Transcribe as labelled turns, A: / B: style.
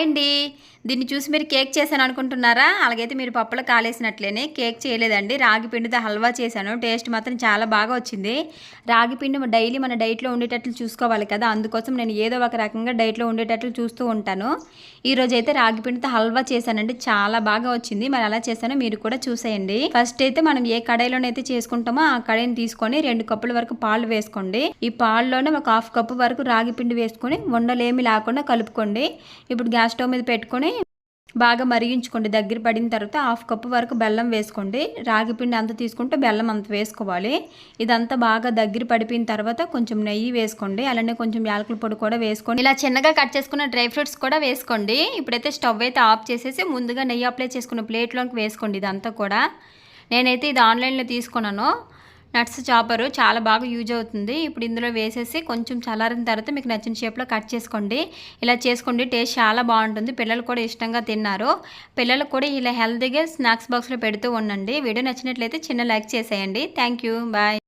A: Hi అండి. దీన్ని చూసి మీరు కేక్ చేశాను అనుకుంటున్నారా? అలాగైతే మీరు పప్పులో కాలేసినట్లేనే కేక్ చేయలేదండి. రాగి పిండితో హల్వా చేశాను. టేస్ట్ మాత్రం చాలా బాగా వచ్చింది. రాగి పిండి డైలీ మన డైట్లో ఉండేటట్లు చూసుకోవాలి కదా. అందుకోసం నేను ఏదో ఒక రకంగా డైట్లో ఉండేటట్లు చూస్తూ ఉంటాను. ఈరోజు అయితే రాగి పిండితో హల్వా చేశానండి. చాలా బాగా వచ్చింది. మరి అలా చేశానో మీరు కూడా చూసేయండి. ఫస్ట్ అయితే మనం ఏ కడాయిలోనైతే చేసుకుంటామో ఆ కడాయిని తీసుకొని రెండు కప్పుల వరకు పాలు వేసుకోండి. ఈ పాలులోనే ఒక హాఫ్ కప్పు వరకు రాగి పిండి వేసుకొని ఉండలేమి లేకుండా కలుపుకోండి. ఇప్పుడు గ్యాస్ స్టవ్ మీద పెట్టుకొని బాగా మరిగించుకోండి. దగ్గర పడిన తర్వాత హాఫ్ కప్పు వరకు బెల్లం వేసుకోండి. రాగి పిండి అంత తీసుకుంటే బెల్లం అంత వేసుకోవాలి. ఇదంతా బాగా దగ్గర పడిపోయిన తర్వాత కొంచెం నెయ్యి వేసుకోండి. అలానే కొంచెం యాలకుల పొడి కూడా వేసుకోండి ఇలా చిన్నగా కట్ చేసుకున్న డ్రై ఫ్రూట్స్ కూడా వేసుకోండి. ఇప్పుడైతే స్టవ్ అయితే ఆఫ్ చేసేసి ముందుగా నెయ్యి అప్లై చేసుకున్న ప్లేట్లోకి వేసుకోండి ఇదంతా కూడా. నేనైతే ఇది ఆన్లైన్లో తీసుకున్నాను. నట్స్ చాపరు చాలా బాగా యూజ్ అవుతుంది. ఇప్పుడు ఇందులో వేసేసి కొంచెం చల్లారిన తర్వాత మీకు నచ్చిన షేప్లో కట్ చేసుకోండి. ఇలా చేసుకోండి టేస్ట్ చాలా బాగుంటుంది. పిల్లలు కూడా ఇష్టంగా తిన్నారు. పిల్లలు కూడా ఇలా హెల్తీగా స్నాక్స్ బాక్స్లో పెడుతూ ఉండండి. వీడియో నచ్చినట్లయితే చిన్న లైక్ చేసేయండి. Thank you. బాయ్.